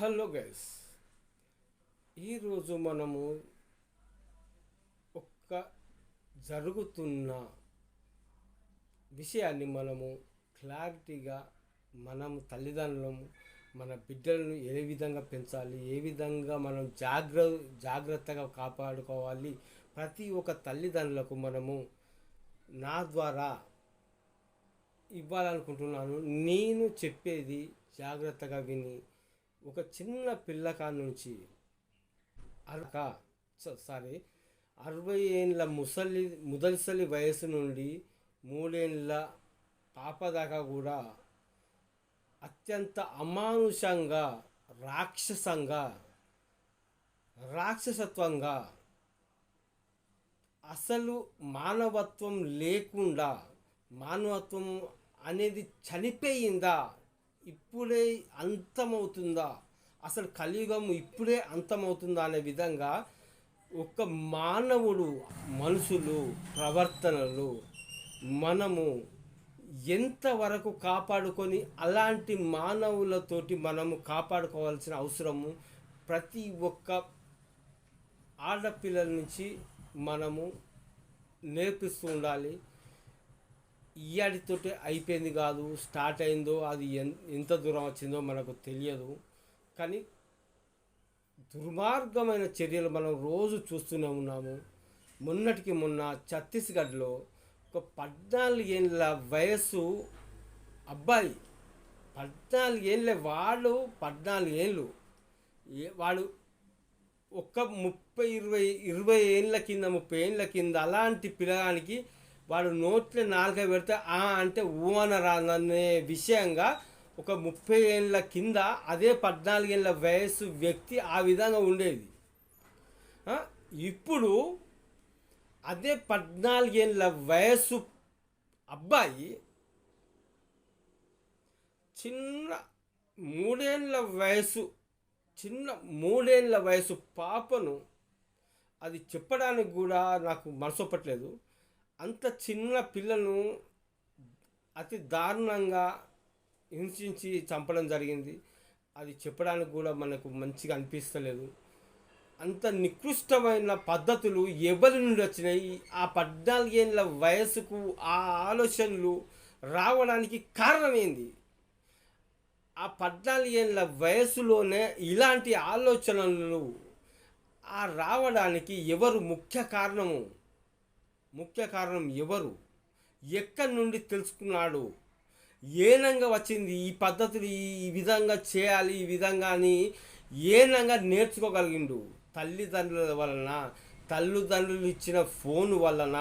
Hello guys ఈరోజు మనము ఒక్క జరుగుతున్న విషయాన్ని మనము క్లారిటీగా మనం తల్లిదండ్రులము మన బిడ్డలను ఏ విధంగా పెంచాలి ఏ విధంగా మనం జాగ్ర జాగ్రత్తగా కాపాడుకోవాలి ప్రతి ఒక్క తల్లిదండ్రులకు మనము నా ద్వారా ఇవ్వాలనుకుంటున్నాను. నేను చెప్పేది జాగ్రత్తగా విని ఒక చిన్న పిల్లకా నుంచి అలక సారీ అరవై ఏళ్ళ ముసలి ముదలిసలి వయసు నుండి మూడేళ్ళ పాప దాకా కూడా అత్యంత అమానుషంగా రాక్షసంగా రాక్షసత్వంగా అసలు మానవత్వం లేకుండా మానవత్వం అనేది చనిపోయిందా ఇప్పుడే అంతమవుతుందా? అసలు కలియుగం ఇప్పుడే అంతమవుతుందా అనే విధంగా ఒక మానవుడు మనుషులు ప్రవర్తనలు మనము ఎంతవరకు కాపాడుకొని అలాంటి మానవులతోటి మనము కాపాడుకోవాల్సిన అవసరము? ప్రతి ఒక్క ఆడపిల్లల నుంచి మనము నేర్పిస్తూ ఉండాలి. ఇయ్యాడితోటే అయిపోయింది కాదు స్టార్ట్ అయిందో అది ఎంత దూరం వచ్చిందో మనకు తెలియదు. కానీ దుర్మార్గమైన చర్యలు మనం రోజు చూస్తూనే ఉన్నాము. మొన్నటికి మొన్న ఛత్తీస్గఢ్లో ఒక పద్నాలుగేళ్ళ వయస్సు అబ్బాయి పద్నాలుగేళ్ళ వాళ్ళు పద్నాలుగేళ్ళు ఏ- వాడు ఒక్క ముప్పై ఇరవై ఇరవై ఏళ్ళ కింద ముప్పై ఏళ్ళ కింద అలాంటి పిల్లగానికి వాడు నోట్లో నాలుక పెడితే ఆ అంటే ఊ అనరాదనే విషయంగా ఒక ముప్పై ఏళ్ళ కింద అదే పద్నాలుగేళ్ళ వయస్సు వ్యక్తి ఆ విధంగా ఉండేది. ఇప్పుడు అదే పద్నాలుగేళ్ళ వయస్సు అబ్బాయి చిన్న మూడేళ్ళ వయసు చిన్న మూడేళ్ళ వయసు పాపను అది చెప్పడానికి కూడా నాకు మనసొప్పట్లేదు అంత చిన్న పిల్లను అతి దారుణంగా హింసించి చంపడం జరిగింది. అది చెప్పడానికి కూడా మనకు మంచిగా అనిపిస్తలేదు. అంత నికృష్టమైన పద్ధతులు ఎవరి నుండి వచ్చినాయి? ఆ పద్నాలుగేళ్ళ వయసుకు ఆ ఆలోచనలు రావడానికి కారణం ఏంది? ఆ పద్నాలుగేళ్ళ వయసులోనే ఇలాంటి ఆలోచనలు ఆ రావడానికి ఎవరు ముఖ్య కారణము? ముఖ్య కారణం ఎవరు? ఎక్కడి నుండి తెలుసుకున్నాడు? ఏనంగా వచ్చింది? ఈ పద్ధతులు ఈ విధంగా చేయాలి ఈ విధంగా అని ఏనంగా నేర్చుకోగలిగిండు? తల్లిదండ్రుల వలన తల్లిదండ్రులు ఇచ్చిన ఫోన్ వలన.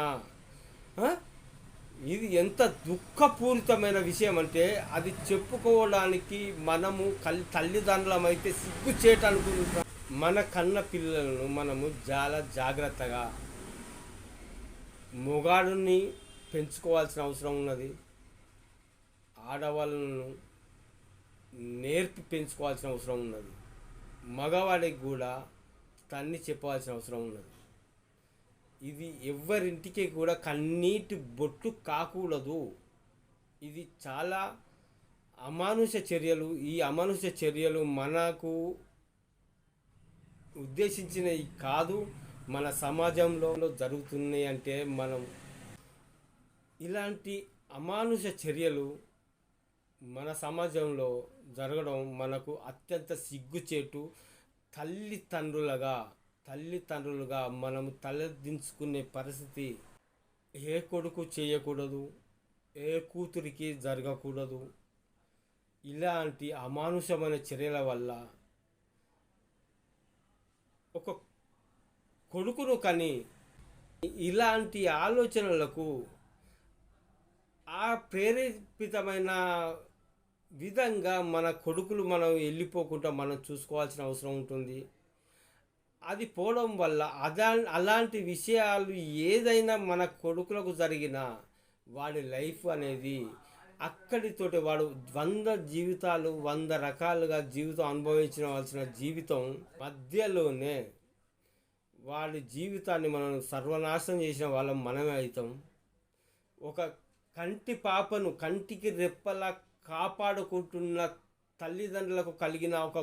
ఇది ఎంత దుఃఖపూరితమైన విషయం అంటే అది చెప్పుకోవడానికి మనము కల్ తల్లిదండ్రులమైతే సిగ్గు చేయటానికి మన కన్న పిల్లలను మనము చాలా జాగ్రత్తగా మొగాడుని పెంచుకోవాల్సిన అవసరం ఉన్నది. ఆడవాళ్ళను నేర్పి పెంచుకోవాల్సిన అవసరం ఉన్నది. మగవాడికి కూడా తన్ని చెప్పవలసిన అవసరం ఉన్నది. ఇది ఎవరింటికి కూడా కన్నీటి బొట్టు కాకూడదు. ఇది చాలా అమానుష చర్యలు. ఈ అమానుష చర్యలు మనకు ఉద్దేశించినవి కాదు. మన సమాజంలో జరుగుతున్నాయి అంటే మనం ఇలాంటి అమానుష చర్యలు మన సమాజంలో జరగడం మనకు అత్యంత సిగ్గుచేటు తల్లిదండ్రులుగా తల్లిదండ్రులుగా మనము తలదించుకునే పరిస్థితి ఏ కొడుకు చేయకూడదు ఏ కూతురికి జరగకూడదు. ఇలాంటి అమానుషమైన చర్యల వల్ల ఒక కొడుకును కని ఇలాంటి ఆలోచనలకు ఆ ప్రేరేపితమైన విధంగా మన కొడుకులు మనం వెళ్ళిపోకుండా మనం చూసుకోవాల్సిన అవసరం ఉంటుంది. అది పోవడం వల్ల అదా అలాంటి విషయాలు ఏదైనా మన కొడుకులకు జరిగినా వాడి లైఫ్ అనేది అక్కడితోటి వాడు వంద జీవితాలు వంద రకాలుగా జీవితం అనుభవించవలసిన జీవితం మధ్యలోనే వాళ్ళ జీవితాన్ని మనం సర్వనాశనం చేసిన వాళ్ళం మనమే అవుతాం. ఒక కంటి పాపను కంటికి రెప్పలా కాపాడుకుంటున్న తల్లిదండ్రులకు కలిగిన ఒక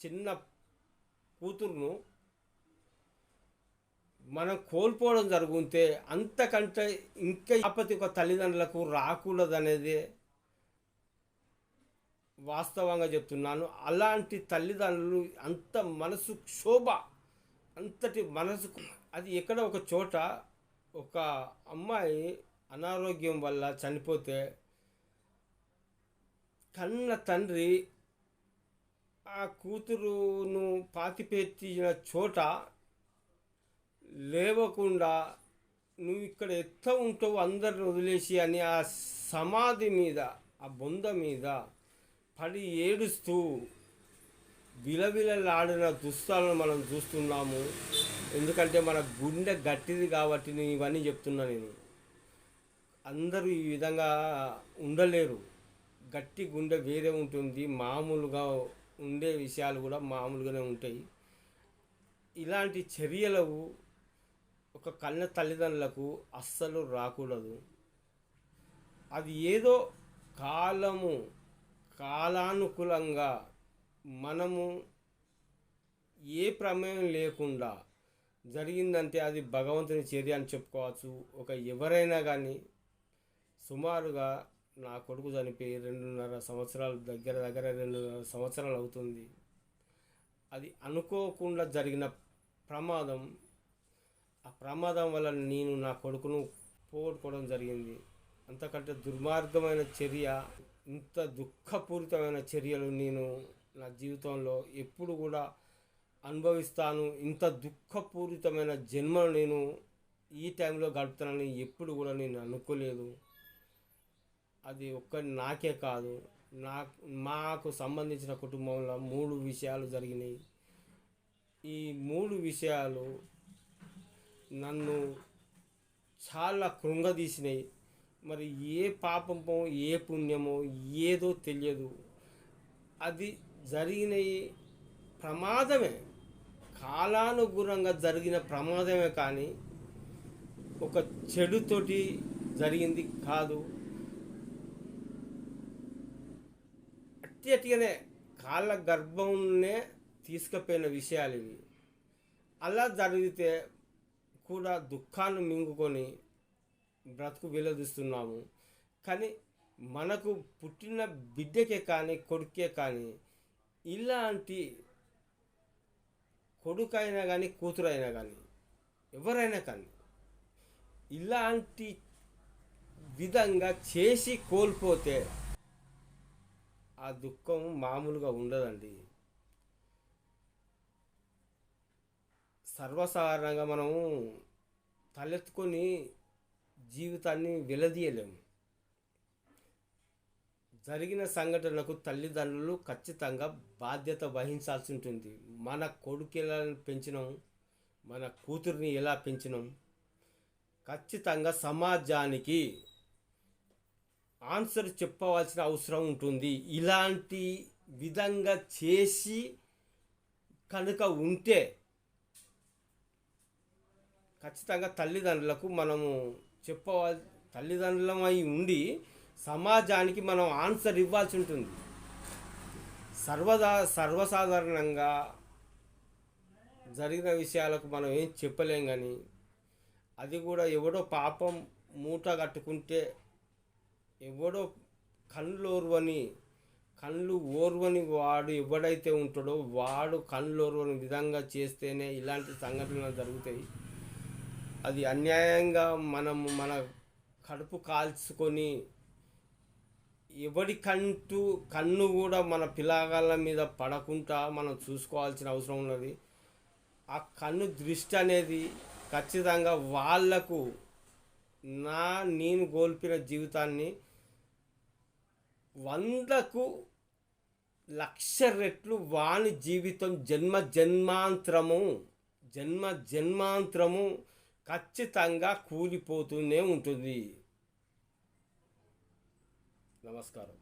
చిన్న కూతురును మనం కోల్పోవడం జరుగుతే అంతకంటే ఇంకా ఆపతి ఒక తల్లిదండ్రులకు రాకూడదనేది వాస్తవంగా చెప్తున్నాను. అలాంటి తల్లిదండ్రులు అంత మనసు క్షోభ అంతటి మనసుకు అది ఎక్కడ ఒక చోట ఒక అమ్మాయి అనారోగ్యం వల్ల చనిపోతే కన్న తండ్రి ఆ కూతురును పాతిపెట్టిన చోట లేవకుండా నువ్వు ఇక్కడ ఎత్త ఉంటావు అందరిని వదిలేసి అని ఆ సమాధి మీద ఆ బొంద మీద పడి ఏడుస్తూ విలవిలలాడిన దుస్తాలను మనం చూస్తున్నాము. ఎందుకంటే మన గుండె గట్టిది కాబట్టి నేను ఇవన్నీ చెప్తున్నా నేను. అందరూ ఈ విధంగా ఉండలేరు. గట్టి గుండె వేరే ఉంటుంది. మామూలుగా ఉండే విషయాలు కూడా మామూలుగానే ఉంటాయి. ఇలాంటి చర్యలు ఒక కన్న తల్లిదండ్రులకు అస్సలు రాకూడదు. అది ఏదో కాలము కాలానుకూలంగా మనము ఏ ప్రమేయం లేకుండా జరిగిందంటే అది భగవంతుని చర్య అని చెప్పుకోవచ్చు. ఒక ఎవరైనా కానీ సుమారుగా నా కొడుకు చనిపోయి రెండున్నర సంవత్సరాల దగ్గర దగ్గర రెండున్నర సంవత్సరాలు అవుతుంది. అది అనుకోకుండా జరిగిన ప్రమాదం ఆ ప్రమాదం వల్ల నేను నా కొడుకును పోగొట్టుకోవడం జరిగింది. అంతకంటే దుర్మార్గమైన చర్య ఇంత దుఃఖపూరితమైన చర్యలు నేను నా జీవితంలో ఎప్పుడు కూడా అనుభవిస్తాను. ఇంత దుఃఖపూరితమైన జన్మను నేను ఈ టైంలో గడుపుతానని ఎప్పుడు కూడా నేను అనుకోలేదు. అది ఒక్క నాకే కాదు. నా మాకు సంబంధించిన కుటుంబంలో మూడు విషయాలు జరిగినాయి. ఈ మూడు విషయాలు నన్ను చాలా కృంగదీసినాయి. మరి ఏ పాపమో ఏ పుణ్యమో ఏదో తెలియదు. అది జరిగిన ప్రమాదమే. కాలానుగుణంగా జరిగిన ప్రమాదమే కానీ ఒక చెడుతోటి జరిగింది కాదు. అట్టి అట్టిగానే కాళ్ళ గర్భంనే తీసుకుపోయిన విషయాలు ఇవి. అలా జరిగితే కూడా దుఃఖాన్ని మింగుకొని బ్రతుకు వెలదిస్తున్నాము. కానీ మనకు పుట్టిన బిడ్డకే కానీ కొడుకే కానీ ఇలాంటి కొడుకైనా కానీ కూతురైనా కానీ ఎవరైనా కానీ ఇలాంటి విధంగా చేసి కోల్పోతే ఆ దుఃఖం మామూలుగా ఉండదండి. సర్వసాధారణంగా మనము తలెత్తుకొని జీవితాన్ని వెలదీయలేము. జరిగిన సంఘటనకు తల్లిదండ్రులు ఖచ్చితంగా బాధ్యత వహించాల్సి ఉంటుంది మన కొడుకు ఎలా పెంచినాం మన కూతుర్ని ఎలా పెంచినాం? ఖచ్చితంగా సమాజానికి ఆన్సర్ చెప్పవలసిన అవసరం ఉంటుంది. ఇలాంటి విధంగా చేసి కనుక ఉంటే ఖచ్చితంగా తల్లిదండ్రులకు మనము చెప్పవ తల్లిదండ్రులమై ఉండి సమాజానికి మనం ఆన్సర్ ఇవ్వాల్సి ఉంటుంది. సర్వదా సర్వసాధారణంగా జరిగిన విషయాలకు మనం ఏం చెప్పలేం కానీ అది కూడా ఎవడో పాపం మూట కట్టుకుంటే ఎవడో కళ్ళు ఓర్వని కళ్ళు ఓర్వని వాడు ఎవడైతే ఉంటాడో వాడు కళ్ళు ఓర్వని విధంగా చేస్తేనే ఇలాంటి సంఘటనలు జరుగుతాయి. అది అన్యాయంగా మనము మన కడుపు కాల్చుకొని ఎవడికంటూ కన్ను కూడా మన పిల్లగాళ్ళ మీద పడకుండా మనం చూసుకోవాల్సిన అవసరం ఉన్నది. ఆ కన్ను దృష్టి అనేది ఖచ్చితంగా వాళ్ళకు నా నేను కోల్పిన జీవితాన్ని వందకు లక్ష రెట్లు వాని జీవితం జన్మ జన్మాంతరము జన్మ జన్మాంతరము ఖచ్చితంగా కూలిపోతూనే ఉంటుంది. నమస్కారం.